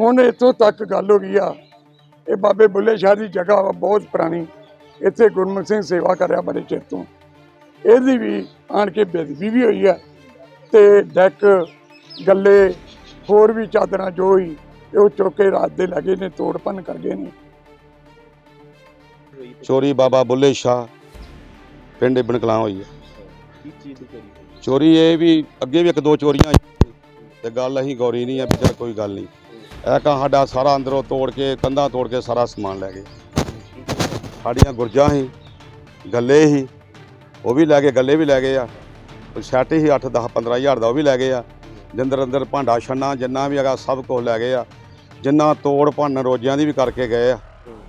ਹੁਣ ਇੱਥੋਂ ਤੱਕ ਗੱਲ ਹੋ ਗਈ ਆ। ਇਹ ਬਾਬੇ ਬੁੱਲੇ ਸ਼ਾਹ ਦੀ ਜਗ੍ਹਾ ਵਾ, ਬਹੁਤ ਪੁਰਾਣੀ। ਇੱਥੇ ਗੁਰਮੁਖ ਸਿੰਘ ਸੇਵਾ ਕਰਿਆ ਬੜੇ ਚਿਰ ਤੋਂ। ਇਹਦੀ ਵੀ ਆਣ ਕੇ ਬੇਦਬੀ ਵੀ ਹੋਈ ਆ ਤੇ ਡੈਕ, ਗੱਲੇ, ਹੋਰ ਵੀ ਚਾਦਰਾਂ ਜੋ ਹੀ ਉਹ ਚੁੱਕ ਕੇ ਰਾਤ ਦੇ ਲੱਗੇ ਨੇ ਤੋੜ ਭੰਨ ਕਰ ਗਏ ਨੇ। ਚੋਰੀ ਬਾਬਾ ਬੁੱਲੇ ਸ਼ਾਹ, ਪਿੰਡ ਇਬਨ ਹੋਈ ਹੈ ਚੋਰੀ ਇਹ ਵੀ ਅੱਗੇ ਵੀ ਇੱਕ ਦੋ ਚੋਰੀਆਂ ਤੇ ਗੱਲ ਅਸੀਂ ਗੌਰੀ ਨਹੀਂ ਆ, ਵੀ ਚੱਲ ਕੋਈ ਗੱਲ ਨਹੀਂ। ਇਹ ਕਾ ਸਾਡਾ ਸਾਰਾ ਅੰਦਰੋਂ ਤੋੜ ਕੇ, ਕੰਧਾਂ ਤੋੜ ਕੇ ਸਾਰਾ ਸਮਾਨ ਲੈ ਗਏ। ਸਾਡੀਆਂ ਗੁਰਜਾਂ ਸੀ, ਗੱਲੇ ਹੀ ਉਹ ਵੀ ਲੈ ਗਏ, ਗੱਲੇ ਵੀ ਲੈ ਗਏ ਆ। ਉਹ ਸੈੱਟ ਹੀ 8 10 15 ਹਜ਼ਾਰ ਦਾ ਉਹ ਵੀ ਲੈ ਗਏ ਆ। ਜਿੰਦਰ ਅੰਦਰ ਭਾਂਡਾ ਛੰਨਾ, ਜਿੰਨਾ ਵੀ ਹੈਗਾ ਸਭ ਕੁਝ ਲੈ ਗਏ ਆ। ਜਿੰਨਾ ਤੋੜ ਭੰਨ ਰੋਜਿਆਂ ਦੀ ਵੀ ਕਰਕੇ ਗਏ ਆ,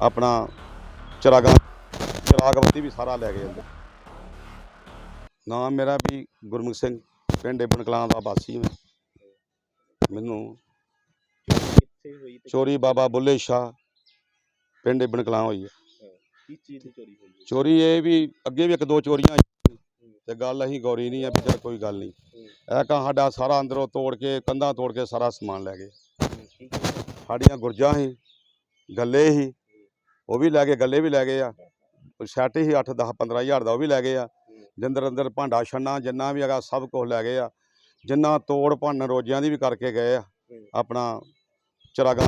ਆਪਣਾ ਚਰਾਗਾ, ਚਰਾਗਵਤੀ ਵੀ ਸਾਰਾ ਲੈ ਗਏ ਅੰਦਰ। ਨਾਮ ਮੇਰਾ ਵੀ ਗੁਰਮੁਖ ਸਿੰਘ, ਪਿੰਡ ਇਬਨ ਕਲਾਂ ਦਾ ਵਾਸੀ ਮੈਂ। ਮੈਨੂੰ ਕਿੱਥੇ ਹੋਈ ਤੇ ਚੋਰੀ ਬਾਬਾ ਬੁੱਲੇ ਸ਼ਾਹ। ਪਿੰਡ ਇਬਨ ਕਲਾਂ ਹੋਈ ਹੈ। ਕੀ ਚੀਜ਼ ਦੀ ਚੋਰੀ ਹੋਈ ਹੈ? ਚੋਰੀ ਇਹ ਵੀ ਅੱਗੇ ਵੀ ਇੱਕ ਦੋ ਚੋਰੀਆਂ ਹੋਈਆਂ ਤੇ ਗੱਲ ਅਸੀਂ ਗੌਰੀ ਨਹੀਂ ਆ ਵੀ ਚੱਲ ਕੋਈ ਗੱਲ ਨਹੀਂ। ਇਹ ਕਾ ਸਾਡਾ ਸਾਰਾ ਅੰਦਰੋਂ ਤੋੜ ਕੇ ਕੰਧਾਂ ਤੋੜ ਕੇ ਸਾਰਾ ਸਮਾਨ ਲੈ ਗਏ। ਕੀ ਸਾਡੀਆਂ ਗੁਰਜਾਂ ਸੀ ਗੱਲੇ ਸੀ ਉਹ ਵੀ ਲੈ ਗਏ ਗੱਲੇ ਵੀ ਲੈ ਗਏ ਆ। ਸੈੱਟ ਸੀ 8 10 15 ਹਜ਼ਾਰ ਦਾ ਉਹ ਵੀ ਲੈ ਗਏ ਆ। ਜਿੰਦਰ ਅੰਦਰ ਭਾਂਡਾ ਛੰਨਾ ਜਿੰਨਾ ਵੀ ਹੈਗਾ ਸਭ ਕੁਝ ਲੈ ਗਏ ਆ। ਜਿੰਨਾ ਤੋੜ ਭੰਨ ਰੋਜਿਆਂ ਦੀ ਵੀ ਕਰਕੇ ਗਏ ਆ। ਆਪਣਾ ਚਰਾਗਾ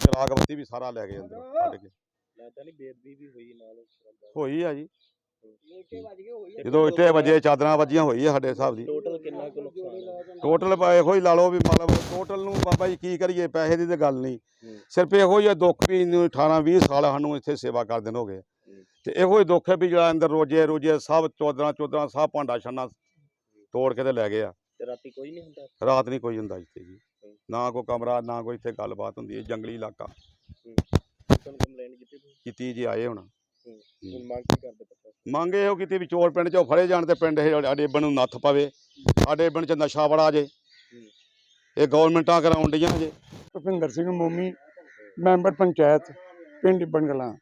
ਚਰਾਗਵਤੀ ਵੀ ਸਾਰਾ ਲੈ ਗਏ ਅੰਦਰ ਕੱਢ ਕੇ। ਲੱਗਦਾ ਨਹੀਂ ਬੇਦਬੀ ਵੀ ਹੋਈ ਨਾਲ ਹੋਈ ਆ ਜੀ। ਜਦੋਂ ਇੱਟੇ ਵਜੇ ਚਾਦਰਾਂ ਵੱਜੀਆਂ ਹੋਈ ਆ ਸਾਡੇ ਹਿਸਾਬ ਦੀ। ਟੋਟਲ ਕਿੰਨਾ ਕੁ ਨੁਕਸਾਨ ਟੋਟਲ ਇਹੋ ਹੀ ਲਾ ਲਓ ਵੀ ਮਤਲਬ ਟੋਟਲ ਨੂੰ ਬਾਬਾ ਜੀ ਕੀ ਕਰੀਏ ਪੈਸੇ ਦੀ ਤੇ ਗੱਲ ਨਹੀਂ। ਸਿਰਫ ਇਹੋ ਹੀ ਆ ਦੁੱਖ ਵੀ ਇਹਨੂੰ 18 20 ਸਾਲ ਸਾਨੂੰ ਇੱਥੇ ਸੇਵਾ ਕਰਦੇ ਨੂੰ ਹੋ। ਗਏ ਤੇ ਇਹੋ ਹੀ ਦੁੱਖ ਹੈ ਵੀ ਜਿਹੜਾ ਅੰਦਰ ਰੋਜੇ ਰੋਜੇ ਸਭ ਚੋਦਰਾਂ ਚੋਦਰਾਂ ਸਭ ਭਾਂਡਾ ਛੰਨਾ ਤੋੜ ਕੇ ਤੇ ਲੈ ਗਏ ਆ। ਤੇ ਰਾਤੀ ਕੋਈ ਨਹੀਂ ਹੁੰਦਾ? ਰਾਤ ਨਹੀਂ ਕੋਈ ਹੁੰਦਾ ਇੱਥੇ ਜੀ। ਨਾ ਕੋਈ ਕਮਰਾ ਨਾ ਕੋਈ ਇੱਥੇ ਗੱਲਬਾਤ ਹੁੰਦੀ ਹੈ ਜੰਗਲੀ ਇਲਾਕਾ। ਤੁਹਾਨੂੰ ਕੰਪਲੇਂਟ ਕੀਤੀ ਤੁਸੀਂ? ਕੀਤੀ ਜੀ ਆਏ ਹੁਣ। ਹੁਣ ਮੰਗ ਕੀ ਕਰਦੇ ਪ੍ਰਸ਼ਾਸਨ ਮੰਗ ਇਹੋ ਕੀਤੀ ਵੀ ਚੋਰ ਪਿੰਡ ਚੋਂ ਫੜੇ ਜਾਣ ਤੇ ਪਿੰਡ ਇਹ ਸਾਡੇ ਇਬਨ ਨੂੰ ਨੱਥ ਪਵੇ। ਸਾਡੇ ਇਬਨ ਚ ਨਸ਼ਾ ਬੜਾ ਜੇ। ਇਹ ਗਵਰਨਮੈਂਟਾਂ ਕਰਾਉਣ ਡੀਆਂ ਜੇ। ਭੁਪਿੰਦਰ ਸਿੰਘ ਮੋਮੀ ਮੈਂਬਰ ਪੰਚਾਇਤ ਪਿੰਡ ਬੰਗਲਾ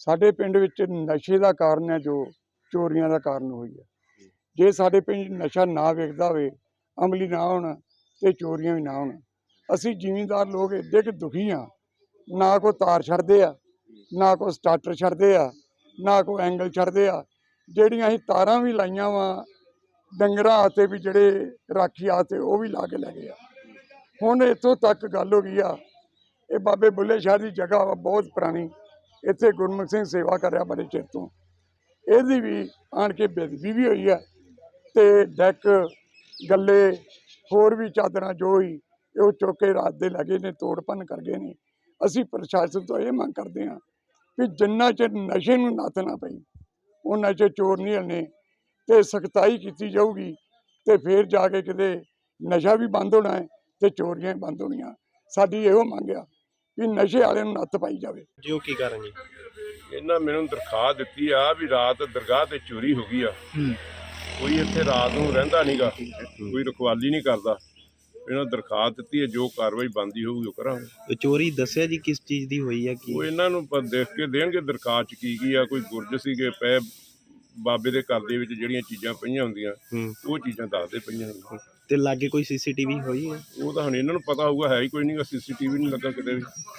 ਸਾਡੇ ਪਿੰਡ ਵਿੱਚ ਨਸ਼ੇ ਦਾ ਕਾਰਨ ਹੈ ਜੋ ਚੋਰੀਆਂ ਦਾ ਕਾਰਨ ਹੋਈ ਹੈ। ਜੇ ਸਾਡੇ ਪਿੰਡ ਨਸ਼ਾ ਨਾ ਵੇਖਦਾ ਹੋਵੇ ਅਮਲੀ ਨਾ ਹੋਣ ਤੇ ਚੋਰੀਆਂ ਵੀ ਨਾ ਹੋਣ। ਅਸੀਂ ਜ਼ਿਮੀਂਦਾਰ ਲੋਕ ਏਡੇ ਕਿ ਦੁਖੀ ਆ। ਨਾ ਕੋ ਤਾਰ ਛੱਡਦੇ ਆ, ਨਾ ਕੋ ਸਟਾਰਟਰ ਛੱਡਦੇ ਆ, ਨਾ ਕੋ ਐਂਗਲ ਛੱਡਦੇ ਆ। ਜਿਹੜੀਆਂ ਅਸੀਂ ਤਾਰਾਂ ਵੀ ਲਾਈਆਂ ਵਾ, ਡੰਗਰਾਂ ਆਤੇ ਵੀ ਜਿਹੜੇ ਰਾਖੀ ਆਤੇ ਉਹ ਵੀ ਲਾ ਕੇ ਲੈ ਗਏ ਆ। ਹੁਣ ਇੱਥੋਂ ਤੱਕ ਗੱਲ ਹੋ ਗਈ ਆ, ਇਹ ਬਾਬੇ ਬੁੱਲੇ ਸ਼ਾਹ ਦੀ ਜਗ੍ਹਾ ਵਾ, ਬਹੁਤ ਪੁਰਾਣੀ। ਇੱਥੇ ਗੁਰਮੁਖ ਸਿੰਘ ਸੇਵਾ ਕਰਿਆ ਬੜੇ ਚਿਰ ਤੋਂ। ਇਹਦੀ ਵੀ ਆਣ ਕੇ ਬੇਦਬੀ ਵੀ ਹੋਈ ਆ ਤੇ ਡੈਕ, ਗੱਲੇ ਹੋਰ ਵੀ ਚਾਦਰਾਂ ਜੋ ਹੀ ਇਹ ਉਹ ਚੁੱਕ ਕੇ ਰਾਤ ਦੇ ਲੱਗੇ ਨੇ ਤੋੜ ਭੰਨ ਕਰ ਗਏ ਨੇ। ਅਸੀਂ ਪ੍ਰਸ਼ਾਸਨ ਤੋਂ ਇਹ ਮੰਗ ਕਰਦੇ ਹਾਂ ਕਿ ਜਿੰਨਾ ਚਿਰ ਨਸ਼ੇ ਨੂੰ ਨੱਥ ਨਾ ਪਈ ਉਹਨਾਂ ਚਿਰ ਚੋਰ ਨਹੀਂ ਹਲਣੇ ਤੇ ਸਖਤਾਈ ਕੀਤੀ ਜਾਊਗੀ ਤੇ ਫਿਰ ਜਾ ਕੇ ਕਿਤੇ ਨਸ਼ਾ ਵੀ ਬੰਦ ਹੋਣਾ ਹੈ ਤੇ ਚੋਰੀਆਂ ਵੀ ਬੰਦ ਹੋਣੀਆਂ। ਸਾਡੀ ਇਹੋ ਮੰਗ ਆ ਵੀ ਨਸ਼ੇ ਵਾਲਿਆਂ ਨੂੰ ਨੱਥ ਪਾਈ ਜਾਵੇ। ਜੀ ਉਹ ਕੀ ਕਰਨ ਜੀ? ਇਹਨਾਂ ਮੈਨੂੰ ਦਰਖਾਸਤ ਦਿੱਤੀ ਆ ਵੀ ਰਾਤ ਦਰਗਾਹ ਤੇ ਚੋਰੀ ਹੋ ਗਈ ਆ। ਕੋਈ ਇੱਥੇ ਰਾਤ ਨੂੰ ਰਹਿੰਦਾ ਨਹੀਂਗਾ ਕੋਈ ਰਖਵਾਲੀ ਨਹੀਂ ਕਰਦਾ। ਇਹਨਾਂ ਦਰਖਾਸਤ ਦਿੱਤੀ ਹੈ ਜੋ ਕਾਰਵਾਈ ਬੰਦੀ ਹੋਊਗੀ ਉਹ ਕਰਾਂਗੇ। ਤੇ ਚੋਰੀ ਦੱਸਿਆ ਜੀ ਕਿਸ ਚੀਜ਼ ਦੀ ਹੋਈ ਹੈ ਕੀ? ਉਹ ਇਹਨਾਂ ਨੂੰ ਪ- ਦੇਖ ਕੇ ਦੇਣਗੇ ਦਰਖਾਸਤ ਚ ਕੀ ਕੀ ਆ ਕੋਈ ਗੁਰਜ ਸੀਗੇ ਪਏ ਬਾਬੇ ਦੇ ਘਰ ਦੇ ਵਿੱਚ ਜਿਹੜੀਆਂ ਚੀਜ਼ਾਂ ਪਈਆਂ ਹੁੰਦੀਆਂ ਉਹ ਚੀਜ਼ਾਂ ਦੱਸਦੇ ਪਈਆਂ ਹੁੰਦੀਆਂ। ਤੇ ਲਾਗੇ ਕੋਈ ਸੀਸੀਟੀਵੀ ਹੋਈ ਹੈ? ਉਹ ਤਾਂ ਹੁਣ ਇਹਨਾਂ ਨੂੰ ਪਤਾ ਹੋਊਗਾ ਹੈ ਹੀ ਕੋਈ ਨਹੀਂਗਾ ਸੀਸੀਟੀਵੀ ਨਹੀਂ ਲੱਗਾ ਕਿਤੇ ਵੀ।